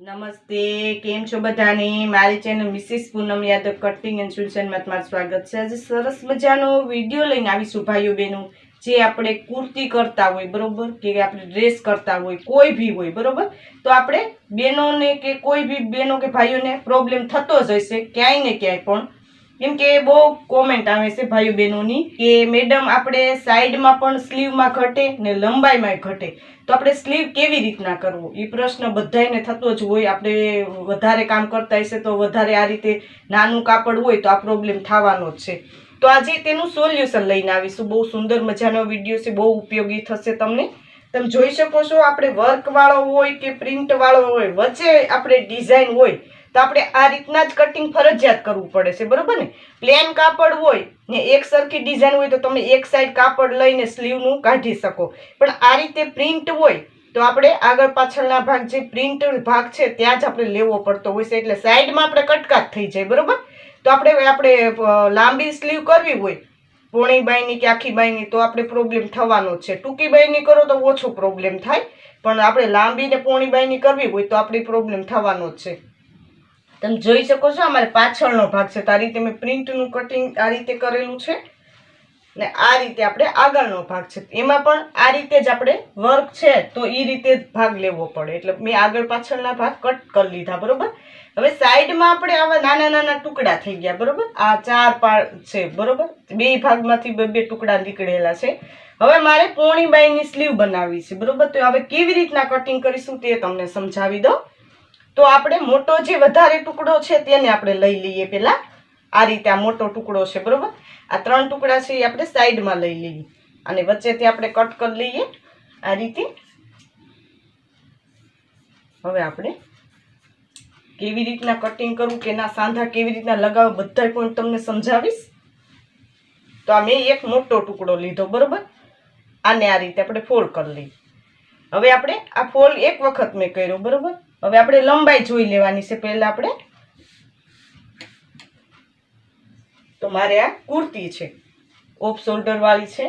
નમસ્તે, કેમ છો બધાને? મારી channel Mrs Poonam Yadav cutting and સુલશનમાં તમારું સ્વાગત છે. આજે સરસ મજાનો વીડિયો લઈને આવીશું ભાઈઓ બહેનો. જે આપણે કુર્તી કરતા હોય, બરોબર? કે આપણે ડ્રેસ કરતા હોય, કોઈ બી હોય, બરોબર? તો આપણે બહેનોને કે કોઈ બી બહેનો કે ભાઈઓને પ્રોબ્લેમ થતો જ હશે, ક્યાંય ને ક્યાંય પણ. કેમ કે બહુ કોમેન્ટ આવે છે ભાઈઓ બહેનોની કે મેડમ આપણે સાઈડમાં પણ સ્લીવમાં ઘટે ને લંબાઈમાં ઘટે. તો આપણે સ્લીવ કેવી રીતના કરવું? એ પ્રશ્ન બધાયને થતો જ હોય. આપણે વધારે કામ કરતા હશે તો વધારે આ રીતે નાનું કાપડ હોય તો આ પ્રોબ્લેમ થવાનો જ છે. તો આજે તેનું સોલ્યુશન લઈને આવીશું. બહુ સુંદર મજાનો વીડિયો છે. બહુ ઉપયોગી થશે તમને. તમે જોઈ શકો છો, આપણે વર્કવાળો હોય કે પ્રિન્ટવાળો હોય, વચ્ચે આપણે ડિઝાઇન હોય તો આપણે આ રીતના જ કટિંગ ફરજિયાત કરવું પડે છે, બરોબર ને? પ્લેન કાપડ હોય ને એક સરખી ડિઝાઇન હોય તો તમે એક સાઈડ કાપડ લઈને સ્લીવનું કાઢી શકો. પણ આ રીતે પ્રિન્ટ હોય તો આપણે આગળ પાછળના ભાગ જે પ્રિન્ટ ભાગ છે ત્યાં જ આપણે લેવો પડતો હોય છે, એટલે સાઈડમાં આપણે કટકાટ થઈ જાય, બરોબર? તો આપણે આપણે લાંબી સ્લીવ કરવી હોય, પોણી બાયની કે આખી બાયની, તો આપણે પ્રોબ્લેમ થવાનો છે. ટૂંકી બાયની કરો તો ઓછો પ્રોબ્લેમ થાય, પણ આપણે લાંબી ને પોણી બાયની કરવી હોય તો આપણી પ્રોબ્લેમ થવાનો જ છે. તમે જોઈ શકો છો, અમારે પાછળનો ભાગ છે. તો આ રીતે મેં પ્રિન્ટનું કટિંગ આ રીતે કરેલું છે. ને આ રીતે આપણે આગળનો ભાગ છે. એમાં પણ આ રીતે જ આપણે વર્ક છે, તો એ રીતે જ ભાગ લેવો પડે. એટલે મેં આગળ પાછળના ભાગ કટ કરી લીધા, બરોબર? હવે સાઈડમાં આપણે આવા નાના નાના ટુકડા થઈ ગયા, બરોબર? આ ચાર પાર્ટ છે, બરોબર? બે ભાગમાંથી બે બે ટુકડા નીકળેલા છે. હવે મારે પોણી બાઈની સ્લીવ બનાવવી છે, બરોબર? તો હવે કેવી રીતના કટિંગ કરીશું તે તમને સમજાવી દઉં. તો આપણે મોટો જે વધારે ટુકડો છે તેને આપણે લઈ લઈએ પહેલાં. આ રીતે આ મોટો ટુકડો છે, બરાબર? આ ત્રણ ટુકડા છે એ આપણે સાઈડમાં લઈ લઈએ. અને વચ્ચેથી આપણે કટ કરી લઈએ. આ રીતે. હવે આપણે કેવી રીતના કટિંગ કરવું કે એના સાંધા કેવી રીતના લગાવવા બધા પણ તમને સમજાવીશ. તો આ મેં એક મોટો ટુકડો લીધો, બરાબર? આને આ રીતે આપણે ફોલ્ડ કરી લઈએ. હવે આપણે આ ફોલ્ડ એક વખત મેં કર્યો, બરોબર? હવે આપણે લંબાઈ જોઈ લેવાની છે પહેલા આપણે. તો મારે આ કુર્તી છે, ઓફ શોલ્ડર વાળી છે.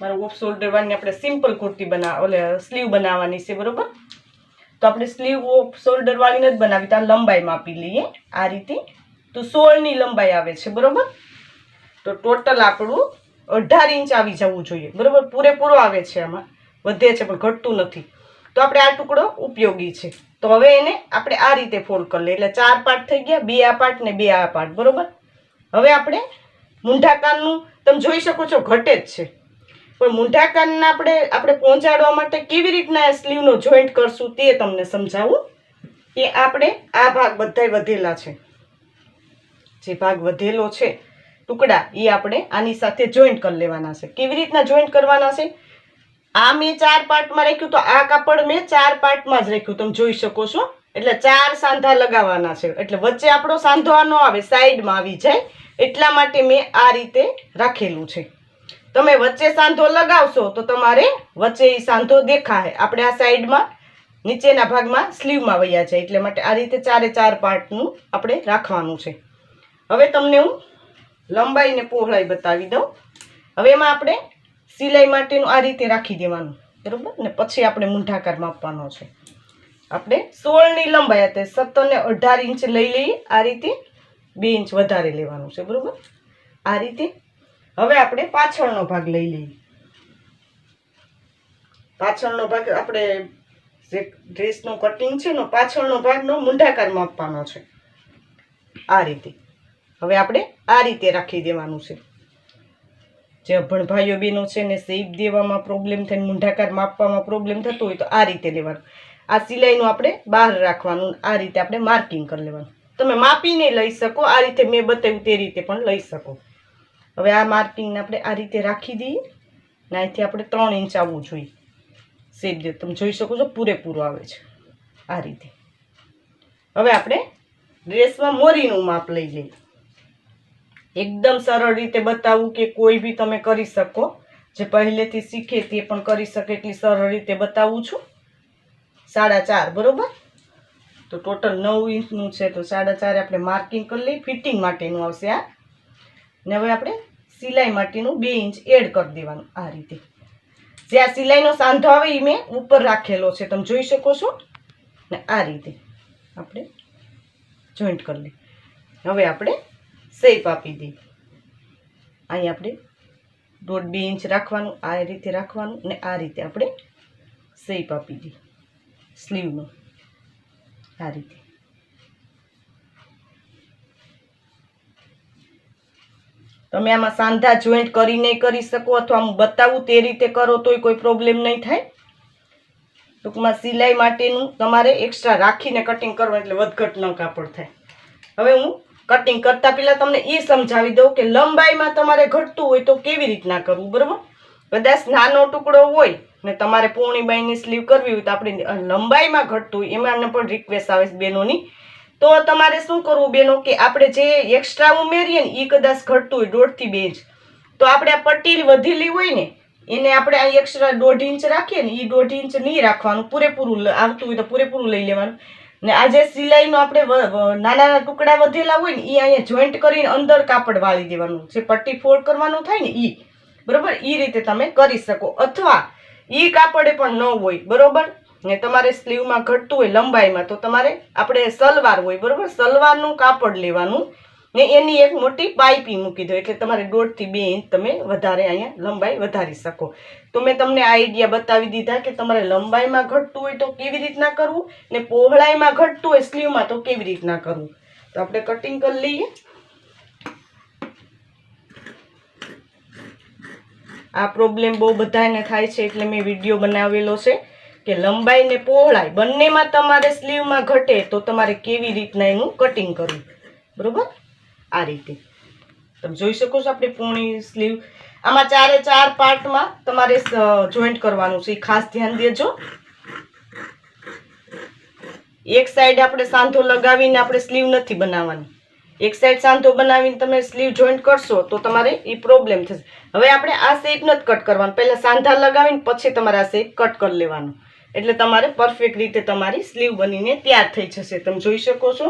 મારે ઓફ શોલ્ડર વાળીને આપણે સિમ્પલ કુર્તી બનાવ એટલે સ્લીવ બનાવવાની છે, બરોબર? તો આપણે સ્લીવ ઓફ શોલ્ડર વાળીને જ બનાવી, તો આ લંબાઈ માપી લઈએ આ રીતે. તો સોળની લંબાઈ આવે છે, બરોબર? તો ટોટલ આપણું અઢાર ઇંચ આવી જવું જોઈએ, બરોબર? પૂરેપૂરો આવે છે આમાં. વધે છે, પણ ઘટતું નથી. તો આપણે આ ટુકડો ઉપયોગી છે. તો હવે એને આપણે આ રીતે ફોલ્ડ કરી લઈએ. એટલે ચાર પાર્ટ થઈ ગયા. બે આ પાર્ટ ને બે આ પાર્ટ બરોબર? હવે આપણે મૂંઢાકાનનું, તમે જોઈ શકો છો, ઘટે જ છે. પણ મૂંઢાકાનના આપણે આપણે પહોંચાડવા માટે કેવી રીતના સ્લીવનો જોઈન્ટ કરશું તે તમને સમજાવું. કે આપણે આ ભાગ બધાય વધેલા છે. જે ભાગ વધેલો છે, ટુકડા, એ આપણે આની સાથે જોઈન્ટ કરી લેવાના છે. કેવી રીતના જોઈન્ટ કરવાના છે? આ મેં ચાર પાર્ટમાં રાખ્યું તો આ કાપડ મેં ચાર પાર્ટમાં જ રાખ્યું. તમે જોઈ શકો છો. એટલે ચાર સાંધા લગાવવાના છે. એટલે વચ્ચે આપણો સાંધો આ ન આવે, સાઈડમાં આવી જાય. એટલા માટે મેં આ રીતે રાખેલું છે. તમે વચ્ચે સાંધો લગાવશો તો તમારે વચ્ચે એ સાંધો દેખાય. આપણે આ સાઈડમાં, નીચેના ભાગમાં સ્લીવમાં વયા જાય. એટલે માટે આ રીતે ચારે ચાર પાર્ટનું આપણે રાખવાનું છે. હવે તમને હું લંબાઈને પહોળાઈ બતાવી દઉં. હવે એમાં આપણે સિલાઈ માટેનું આ રીતે રાખી દેવાનું, બરાબર? ને પછી આપણે મૂંઢાકાર માપવાનો છે. આપણે સોળની લંબાઈ હતી સત્તર ને અઢાર ઇંચ લઈ લઈએ, આ રીતે બે ઇંચ વધારે લેવાનું છે, બરાબર? આ રીતે હવે આપણે પાછળનો ભાગ લઈ લઈએ. પાછળનો ભાગ આપણે જે ડ્રેસનું કટિંગ છે ને, પાછળનો ભાગનો મૂંઢાકાર માપવાનો છે. આ રીતે. હવે આપણે આ રીતે રાખી દેવાનું છે. જે અભણ ભાઈઓ બહેનો છે ને શેપ દેવામાં પ્રોબ્લેમ થાય મૂંઢાકાર માપવામાં પ્રોબ્લેમ થતો હોય તો આ રીતે લેવાનું. આ સિલાઈનું આપણે બહાર રાખવાનું, આ રીતે આપણે માર્કિંગ કરી લેવાનું. તમે માપીને લઈ શકો, આ રીતે મેં બતાવ્યું તે રીતે પણ લઈ શકો. હવે આ માર્કિંગને આપણે આ રીતે રાખી દઈએ ને અહીંથી આપણે ત્રણ ઇંચ આવવું જોઈએ. શેપ દે, તમે જોઈ શકો છો પૂરેપૂરું આવે છે આ રીતે. હવે આપણે ડ્રેસમાં મોરીનું માપ લઈ લઈએ. એકદમ સરળ રીતે બતાવું કે કોઈ બી તમે કરી શકો. જે પહેલેથી શીખે તે પણ કરી શકે એટલી સરળ રીતે બતાવું છું. સાડા ચાર, બરાબર? તો ટોટલ નવ ઇંચનું છે, તો સાડા ચાર આપણે માર્કિંગ કરી લઈ ફિટિંગ માટેનું આવશે આ. ને હવે આપણે સિલાઈ માટેનું બે ઇંચ એડ કરી દેવાનું આ રીતે. જે આ સિલાઈનો સાંધો આવે એ મેં ઉપર રાખેલો છે, તમે જોઈ શકો છો. ને આ રીતે આપણે જોઈન્ટ કરી લઈ હવે આપણે શેપ આપી દઈ અહીં આપણે દોઢ બે ઇંચ રાખવાનું, આ રીતે રાખવાનું ને આ રીતે આપણે શેપ આપી દઈએ સ્લીવનું. આ રીતે. તમે આમાં સાંધા જોઈન્ટ કરી નહીં કરી શકો અથવા હું બતાવું તે રીતે કરો તોય કોઈ પ્રોબ્લેમ નહીં થાય. ટૂંકમાં સિલાઈ માટેનું તમારે એક્સ્ટ્રા રાખીને કટિંગ કરવું એટલે વધઘટ ન કાપડ થાય. હવે હું કટિંગ કરતાં પહેલાં તમને એ સમજાવી દઉં કે લંબાઈમાં તમારે ઘટતું હોય તો કેવી રીતના કરવું, બરાબર? કદાચ નાનો ટુકડો હોય ને તમારે પૂર્ણી બાઈની સ્લીવ કરવી હોય તો આપણે લંબાઈમાં ઘટતું હોય, એમાં પણ રિક્વેસ્ટ આવે છે બેનોની તો તમારે શું કરવું બેનો કે આપણે જે એક્સ્ટ્રા ઉમેરીએ ને એ કદાચ ઘટતું હોય દોઢથી બે ઇંચ. તો આપણે આ પટ્ટી વધેલી હોય ને, એને આપણે આ એક્સ્ટ્રા દોઢ ઇંચ રાખીએ ને એ દોઢ ઇંચ નહીં રાખવાનું, પૂરેપૂરું આવતું હોય તો પૂરેપૂરું લઈ લેવાનું. ને આ જે સિલાઈનો આપણે નાના નાના ટુકડા વધેલા હોય ને એ અહીંયા જોઈન્ટ કરીને અંદર કાપડ વાળી દેવાનું જે પટ્ટી ફોલ્ડ કરવાનું થાય ને એ બરોબર? એ રીતે તમે કરી શકો. અથવા એ કાપડે પણ ન હોય, બરોબર? ને તમારે સ્લીવમાં ઘટતું હોય લંબાઈમાં, તો તમારે આપણે સલવાર હોય, બરોબર? સલવારનું કાપડ લેવાનું ને એની એક મોટી પાઇપી મૂકી દો. એટલે તમારે દોઢથી બે ઇંચ તમે વધારે અહીંયા લંબાઈ વધારી શકો. તો મેં તમને આઈડિયા બતાવી દીધા કે તમારે લંબાઈમાં ઘટતું હોય તો કેવી રીતના કરવું ને પહોળાઈમાં ઘટતું હોય, સ્લીવમાં તો કેવી રીતના કરવું? તો આપણે કટિંગ કરી લઈએ. આ પ્રોબ્લેમ બહુ બધાને થાય છે, એટલે મેં વીડિયો બનાવેલો છે કે લંબાઈ ને પહોળાઈ બંનેમાં તમારે સ્લીવમાં ઘટે તો તમારે કેવી રીતના એનું કટિંગ કરવું? બરોબર? આ રીતે. તમે જોઈ શકો છો આપણી પૂણી સ્લીવ આમાં ચારે ચાર પાર્ટમાં તમારે જોઈન્ટ કરવાનું છે. એ ખાસ ધ્યાન દેજો. એક સાઈડ આપણે સાંધો લગાવીને આપણે સ્લીવ નથી બનાવવાની. એક સાઈડ સાંધો બનાવીને તમે સ્લીવ જોઈન્ટ કરશો તો તમારે એ પ્રોબ્લેમ થશે. હવે આપણે આ શેપ નથી કટ કરવાનું. પહેલાં સાંધા લગાવીને પછી તમારે આ શેપ કટ કરી લેવાનું. એટલે તમારે પરફેક્ટ રીતે તમારી સ્લીવ બનીને તૈયાર થઈ જશે. તમે જોઈ શકો છો.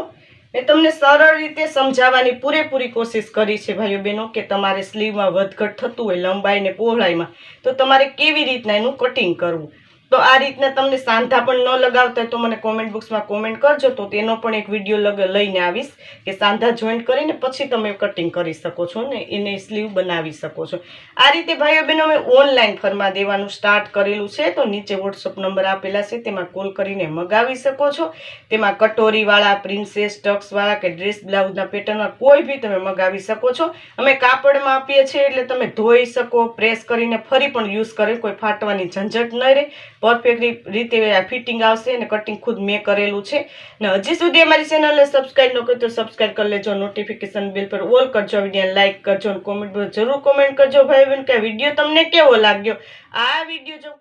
મેં તમને સરળ રીતે સમજાવવાની પૂરેપૂરી કોશિશ કરી છે, ભાઈઓ બહેનો, કે તમારે સ્લીવમાં વધઘટ થતું હોય લંબાઈ ને પહોળાઈમાં, તો તમારે કેવી રીતના એનું કટિંગ કરવું? તો આ રીતના તમને સાંધા પણ ન લગાવતા તો મને કોમેન્ટ બોક્સમાં કોમેન્ટ કરજો. તો તેનો પણ એક વીડિયો લઈને આવીશ કે સાંધા જોઈન્ટ કરીને પછી તમે કટિંગ કરી શકો છો ને એને સ્લીવ બનાવી શકો છો. આ રીતે ભાઈઓ બહેનો મેં ઓનલાઈન ફરમા દેવાનું સ્ટાર્ટ કરેલું છે. તો નીચે વોટ્સઅપ નંબર આપેલા છે. તેમાં કોલ કરીને મગાવી શકો છો. તેમાં કટોરીવાળા પ્રિન્સેસ ટક્સવાળા કે ડ્રેસ બ્લાઉઝના પેટર્નમાં કોઈ બી તમે મગાવી શકો છો. અમે કાપડમાં આપીએ છીએ એટલે તમે ધોઈ શકો પ્રેસ કરીને ફરી પણ યુઝ કરે કોઈ ફાટવાની ઝંઝટ ન રહે. પરફેક્ટ રીતે ફિટિંગ આવશે અને કટિંગ ખુદ મેં કરેલું છે. ને હજી સુધી અમારી ચેનલને સબસ્ક્રાઈબ ન કરી તો સબસ્ક્રાઇબ કરી લેજો. નોટિફિકેશન બિલ પર ઓલ કરજો. વીડિયો લાઇક કરજો અને કોમેન્ટ જરૂર કોમેન્ટ કરજો ભાઈ બહેન કે વીડિયો તમને કેવો લાગ્યો? આ વીડિયો જો